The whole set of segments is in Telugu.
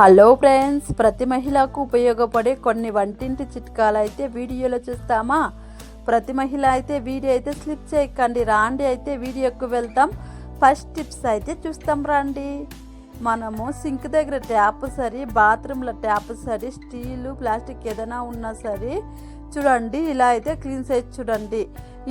హలో ఫ్రెండ్స్ ప్రతి మహిళకు ఉపయోగపడే కొన్ని వంటింటి చిట్కాలు అయితే వీడియోలో చూస్తామా? ప్రతి మహిళ అయితే వీడియో అయితే స్లిప్ చేయకండి రాండి అయితే వీడియోకి వెళ్తాం. ఫస్ట్ టిప్స్ అయితే చూస్తాం రండి. మనము సింక్ దగ్గర ట్యాప్ సరి బాత్రూంలో ట్యాప్ సరి స్టీలు ప్లాస్టిక్ ఏదైనా ఉన్నా సరే చూడండి ఇలా అయితే క్లీన్ చేసి చూడండి.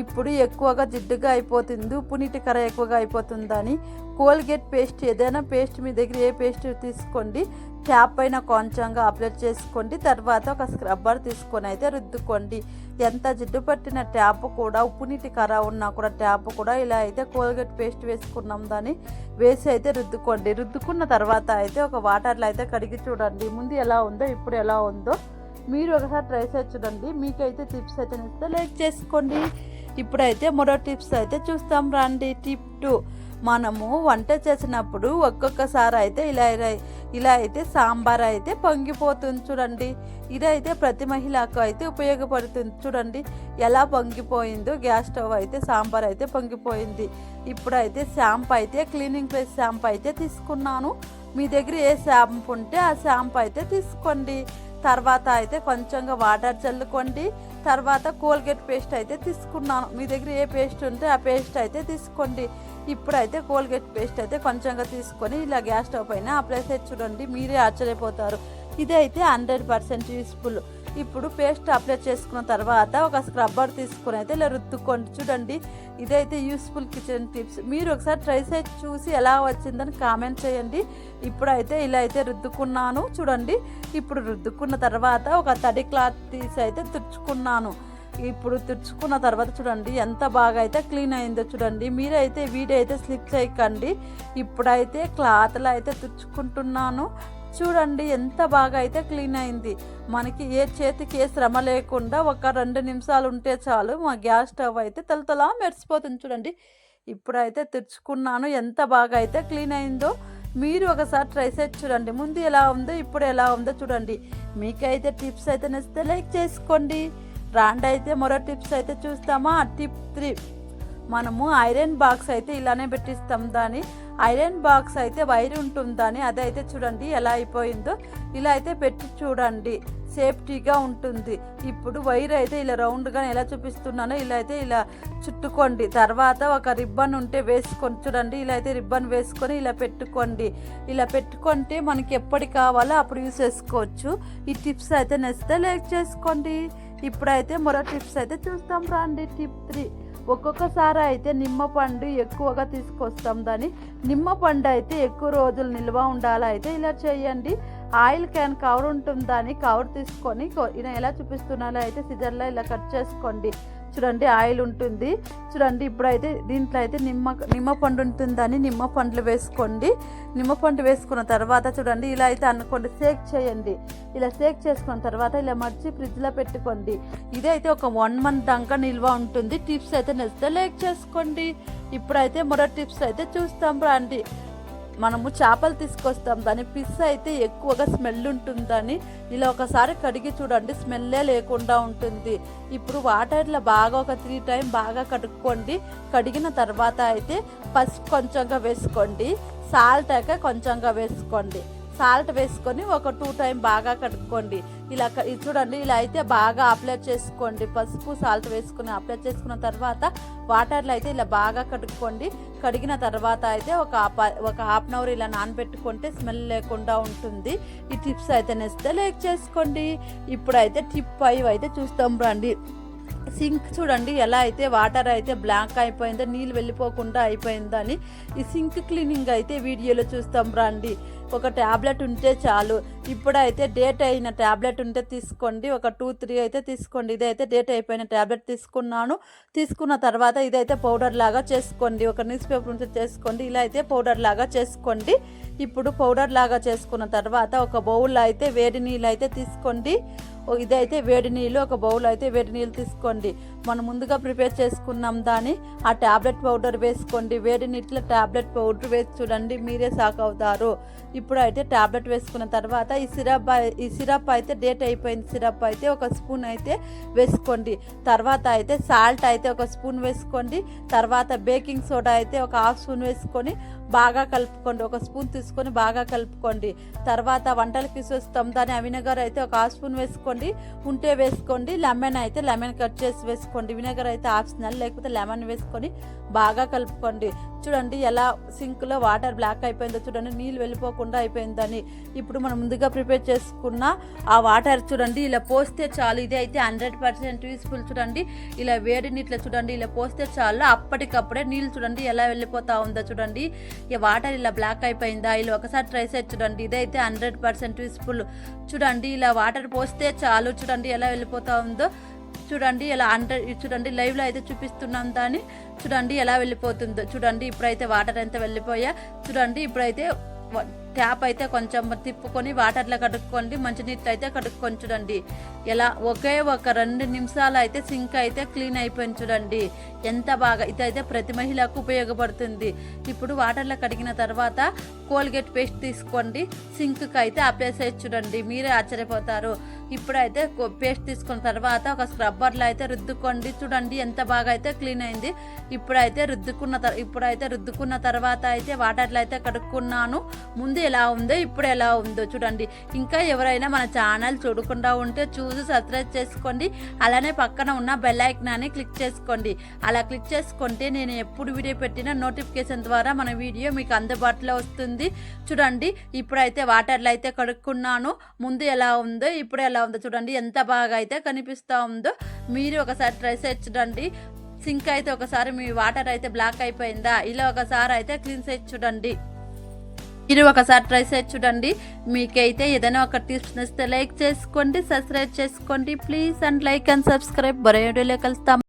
ఇప్పుడు ఎక్కువగా జిడ్డుగా అయిపోతుంది ఉప్పు నీటి కర ఎక్కువగా అయిపోతుందని. కోల్గేట్ పేస్ట్ ఏదైనా పేస్ట్ మీ దగ్గర ఏ పేస్ట్ తీసుకోండి ట్యాప్ పైన కొంచెంగా అప్లై చేసుకోండి తర్వాత ఒక స్క్రబ్బర్ తీసుకొని అయితే రుద్దుకోండి. ఎంత జిడ్డు పట్టిన ట్యాప్ కూడా ఉప్పు నీటి కర ఉన్నా కూడా ట్యాప్ కూడా ఇలా అయితే కోల్గేట్ పేస్ట్ వేసుకున్నాం దాన్ని వేసి అయితే రుద్దుకోండి. రుద్దుకున్న తర్వాత అయితే ఒక వాటర్లో అయితే కడిగి చూడండి. ముందు ఎలా ఉందో ఇప్పుడు ఎలా ఉందో. మీరు ఒకసారి ట్రై చేసి చూడండి మీకైతే టిప్స్ అయితే ఇస్తే లైక్ చేసుకోండి. ఇప్పుడైతే మరో టిప్స్ అయితే చూస్తాం రండి. టిప్ టూ మనము వంట చేసినప్పుడు ఒక్కొక్కసారి అయితే ఇలా ఇలా ఇలా అయితే సాంబార్ అయితే పొంగిపోతుంది చూడండి. ఇదైతే ప్రతి మహిళకు అయితే ఉపయోగపడుతుంది చూడండి. ఎలా పొంగిపోయిందో గ్యాస్ స్టవ్ అయితే సాంబార్ అయితే పొంగిపోయింది. ఇప్పుడైతే షాంపూ అయితే క్లీనింగ్ ప్లేస్ షాంపూ అయితే తీసుకున్నాను. మీ దగ్గర ఏ షాంపూ ఉంటే ఆ షాంపూ అయితే తీసుకోండి. తర్వాత అయితే కొంచెంగా వాటర్ చల్లుకోండి. తర్వాత కోల్గేట్ పేస్ట్ అయితే తీసుకున్నాను. మీ దగ్గర ఏ పేస్ట్ ఉంటే ఆ పేస్ట్ అయితే తీసుకోండి. ఇప్పుడైతే కోల్గేట్ పేస్ట్ అయితే కొంచెంగా తీసుకొని ఇలా గ్యాస్ స్టవ్ పైన అప్లై చేసి చూడండి. మీరే ఆశ్చర్యపోతారు. ఇదైతే హండ్రెడ్ పర్సెంట్ యూస్ఫుల్. ఇప్పుడు పేస్ట్ అప్లై చేసుకున్న తర్వాత ఒక స్క్రబ్బర్ తీసుకుని అయితే ఇలా రుద్దుకోండి. చూడండి ఇదైతే యూస్ఫుల్ కిచెన్ టిప్స్ మీరు ఒకసారి ట్రై చేసి చూసి ఎలా వచ్చిందని కామెంట్ చేయండి. ఇప్పుడైతే ఇలా అయితే రుద్దుకున్నాను. చూడండి ఇప్పుడు రుద్దుకున్న తర్వాత ఒక తడి క్లాత్ తీసి అయితే తుడుచుకున్నాను. ఇప్పుడు తుడుచుకున్న తర్వాత చూడండి ఎంత బాగా అయితే క్లీన్ అయిందో చూడండి. మీరైతే వీడియో అయితే స్లిప్ చేయకండి. ఇప్పుడైతే క్లాత్లో అయితే తుడుచుకుంటున్నాను. చూడండి ఎంత బాగా అయితే క్లీన్ అయింది. మనకి ఏ చేతికి ఏ శ్రమ లేకుండా ఒక రెండు నిమిషాలు ఉంటే చాలు మా గ్యాస్ స్టవ్ అయితే తలతలా మెరిసిపోతుంది చూడండి. ఇప్పుడైతే తెచ్చుకున్నాను ఎంత బాగా అయితే క్లీన్ అయిందో. మీరు ఒకసారి ట్రై చేసి చూడండి ముందు ఎలా ఉందో ఇప్పుడు ఎలా ఉందో చూడండి. మీకైతే టిప్స్ అయితే నచ్చితే లైక్ చేసుకోండి. రాండి అయితే మరో టిప్స్ అయితే చూస్తామా? Tip three. మనము ఐరన్ బాక్స్ అయితే ఇలానే పెట్టిస్తాం దాని ఐరన్ బాక్స్ అయితే వైర్ ఉంటుందని అదైతే చూడండి ఎలా అయిపోయిందో. ఇలా అయితే పెట్టి చూడండి. సేఫ్టీగా ఉంటుంది. ఇప్పుడు వైర్ అయితే ఇలా రౌండ్గా ఎలా చూపిస్తున్నానో ఇలా అయితే ఇలా చుట్టుకోండి. తర్వాత ఒక రిబ్బన్ ఉంటే వేసుకొని చూడండి. ఇలా అయితే రిబ్బన్ వేసుకొని ఇలా పెట్టుకోండి. ఇలా పెట్టుకుంటే మనకి ఎప్పటి కావాలో అప్పుడు యూస్ చేసుకోవచ్చు. ఈ టిప్స్ అయితే నచ్చితే లైక్ చేసుకోండి. ఇప్పుడైతే మరో టిప్స్ అయితే చూస్తాం రండి. Tip three. ఒక్కొక్కసారి అయితే నిమ్మ పండు ఎక్కువగా తీసుకొస్తాం దాన్ని. నిమ్మ పండు అయితే ఎక్కువ రోజులు నిల్వ ఉండాలి అయితే ఇలా చేయండి. ఆయిల్ క్యాన్ కవర్ ఉంటుంది దాన్ని కవర్ తీసుకొని ఇలా ఎలా చూపిస్తున్నాలో అయితే సిజర్లో ఇలా కట్ చేసుకోండి. చూడండి ఆయిల్ ఉంటుంది. చూడండి ఇప్పుడైతే దీంట్లో అయితే నిమ్మ నిమ్మ పండు ఉంటుందని నిమ్మ పండ్లు వేసుకోండి. నిమ్మ పండు వేసుకున్న తర్వాత చూడండి ఇలా అయితే అనుకోండి షేక్ చేయండి. ఇలా షేక్ చేసుకున్న తర్వాత ఇలా మర్చి ఫ్రిడ్జ్లో పెట్టుకోండి. ఇదైతే ఒక వన్ మంత్ దాకా నిల్వ ఉంటుంది. టిప్స్ అయితే నచ్చితే లేక్ చేసుకోండి. ఇప్పుడైతే మరో టిప్స్ అయితే చూస్తాం రండి. మనము చేపలు తీసుకొస్తాం. దాని పిస్ అయితే ఎక్కువగా స్మెల్ ఉంటుందని ఇలా ఒకసారి కడిగి చూడండి. స్మెల్లే లేకుండా ఉంటుంది. ఇప్పుడు వాటర్లో బాగా ఒక త్రీ టైం బాగా కడుక్కోండి. కడిగిన తర్వాత అయితే పసుపు కొంచెంగా వేసుకోండి. సాల్ట్ అయితే కొంచెంగా వేసుకోండి. సాల్ట్ వేసుకొని ఒక టూ టైం బాగా కడుక్కోండి. ఇలా చూడండి ఇలా అయితే బాగా అప్లై చేసుకోండి. పసుపు సాల్ట్ వేసుకుని అప్లై చేసుకున్న తర్వాత వాటర్లో అయితే ఇలా బాగా కడుక్కోండి. కడిగిన తర్వాత అయితే ఒక ఒక హాఫ్ అన్ అవర్ ఇలా నానబెట్టుకుంటే స్మెల్ లేకుండా ఉంటుంది. ఈ టిప్స్ అయితే నెస్తే లైక్ చేసుకోండి. ఇప్పుడైతే టిప్ ఫైవ్ అయితే చూస్తాం రండి. సింక్ చూడండి ఎలా అయితే వాటర్ అయితే బ్లాక్ అయిపోయిందో నీళ్ళు వెళ్ళిపోకుండా అయిపోయిందని ఈ సింక్ క్లీనింగ్ అయితే వీడియోలో చూస్తాం రండి. ఒక ట్యాబ్లెట్ ఉంటే చాలు. ఇప్పుడైతే డేట్ అయిన ట్యాబ్లెట్ ఉంటే తీసుకోండి. ఒక టూ త్రీ అయితే తీసుకోండి. ఇదైతే డేట్ అయిపోయిన ట్యాబ్లెట్ తీసుకున్నాను. తీసుకున్న తర్వాత ఇదైతే పౌడర్ లాగా చేసుకోండి. ఒక న్యూస్ పేపర్ ఉంటే చేసుకోండి. ఇలా అయితే పౌడర్ లాగా చేసుకోండి. ఇప్పుడు పౌడర్ లాగా చేసుకున్న తర్వాత ఒక బౌల్ అయితే వేడి నీళ్ళు అయితే తీసుకోండి. ఇదైతే వేడి నీళ్ళు ఒక బౌల్ అయితే వేడి నీళ్ళు తీసుకోండి. మనం ముందుగా ప్రిపేర్ చేసుకున్నాం దాన్ని. ఆ ట్యాబ్లెట్ పౌడర్ వేసుకోండి. వేడి నీటిలో ట్యాబ్లెట్ పౌడర్ వేసి చూడండి. మీరే సాక్ అవుతారు ఇప్పుడు అయితే ట్యాబ్లెట్ వేసుకున్న తర్వాత ఈ సిరప్ ఈ సిరప్ అయితే డేట్ అయిపోయింది. సిరప్ అయితే ఒక స్పూన్ అయితే వేసుకోండి. తర్వాత అయితే సాల్ట్ అయితే ఒక స్పూన్ వేసుకోండి. తర్వాత బేకింగ్ సోడా అయితే ఒక హాఫ్ స్పూన్ వేసుకొని బాగా కలుపుకోండి. ఒక స్పూన్ తీసుకొని బాగా కలుపుకోండి. తర్వాత వంటలకి చూస్తాం దాని వినగర్ అయితే ఒక హాఫ్ స్పూన్ వేసుకోండి. ఉంటే వేసుకోండి. లెమన్ అయితే లెమన్ కట్ చేసి వేసుకోండి. వినగర్ అయితే ఆప్షనల్ లేకపోతే లెమన్ వేసుకొని బాగా కలుపుకోండి. చూడండి ఎలా సింక్లో వాటర్ బ్లాక్ అయిపోయిందో చూడండి. నీళ్ళు వెళ్ళిపోకుండా అయిపోయిందని. ఇప్పుడు మనం ముందుగా ప్రిపేర్ చేసుకున్న ఆ వాటర్ చూడండి. ఇలా పోస్తే చాలు. ఇది అయితే హండ్రెడ్ పర్సెంట్ యూస్ఫుల్ చూడండి. ఇలా వేడి నీటిలో చూడండి. ఇలా పోస్తే చాలు. అప్పటికప్పుడే నీళ్ళు చూడండి ఎలా వెళ్ళిపోతా ఉందో చూడండి. ఈ వాటర్ ఇలా బ్లాక్ అయిపోయిందా? ఇలా ఒకసారి ట్రై చేసి చూడండి. ఇదైతే హండ్రెడ్ పర్సెంట్ యూస్ఫుల్ చూడండి ఇలా వాటర్ పోస్తే చాలు. చూడండి ఎలా వెళ్ళిపోతా ఉందో. చూడండి ఇలా అండర్ చూడండి లైవ్లో అయితే చూపిస్తున్నాం దాన్ని. చూడండి ఎలా వెళ్ళిపోతుందో. చూడండి ఇప్పుడైతే వాటర్ ఎంత వెళ్ళిపోయా? చూడండి ఇప్పుడైతే ట్యాప్ అయితే కొంచెం తిప్పుకొని వాటర్లో కడుక్కోండి మంచినీళ్ళు అయితే కడుక్కొని చూడండి. ఎలా ఒకే ఒక రెండు నిమిషాలు అయితే సింక్ అయితే క్లీన్ అయిపోయింది చూడండి. ఎంత బాగా ఇదైతే ప్రతి మహిళకు ఉపయోగపడుతుంది. ఇప్పుడు వాటర్లో కడిగిన తర్వాత కోల్గేట్ పేస్ట్ తీసుకోండి. సింక్కి అయితే అప్లై చూడండి. మీరే ఆశ్చర్యపోతారు. ఇప్పుడైతే కో- పేస్ట్ తీసుకున్న తర్వాత ఒక స్క్రబ్బర్లో అయితే రుద్దుకోండి. చూడండి ఎంత బాగా అయితే క్లీన్ అయింది. ఇప్పుడైతే రుద్దుకున్న తర్వాత ఇప్పుడైతే రుద్దుకున్న తర్వాత అయితే వాటర్లో అయితే కడుక్కున్నాను. ముందు ఎలా ఉందో ఇప్పుడు ఎలా ఉందో చూడండి. ఇంకా ఎవరైనా మన ఛానల్ చూడకుండా ఉంటే చూసి సబ్స్క్రైబ్ చేసుకోండి. అలానే పక్కన ఉన్న బెల్ ఐకనాన్ని క్లిక్ చేసుకోండి. అలా క్లిక్ చేసుకుంటే నేను ఎప్పుడు వీడియో పెట్టినా నోటిఫికేషన్ ద్వారా మన వీడియో మీకు అందుబాటులో వస్తుంది. చూడండి ఇప్పుడైతే వాటర్లో అయితే కడుక్కున్నాను. ముందు ఎలా ఉందో ఇప్పుడు ఎలా ఉందో చూడండి. ఎంత బాగా అయితే కనిపిస్తూ ఉందో మీరు ఒకసారి ట్రై చేసి చూడండి. సింక్ అయితే ఒకసారి మీ వాటర్ అయితే బ్లాక్ అయిపోయిందా? ఇలా ఒకసారి అయితే క్లీన్ చేసి చూడండి. మీరు ఒకసారి ట్రై చేసి చూడండి. మీకైతే ఏదైనా ఒక టిప్స్ నచ్చితే లైక్ చేసుకోండి సబ్స్క్రైబ్ చేసుకోండి. Please and like and subscribe బరే వీడియోలో కలుస్తాం.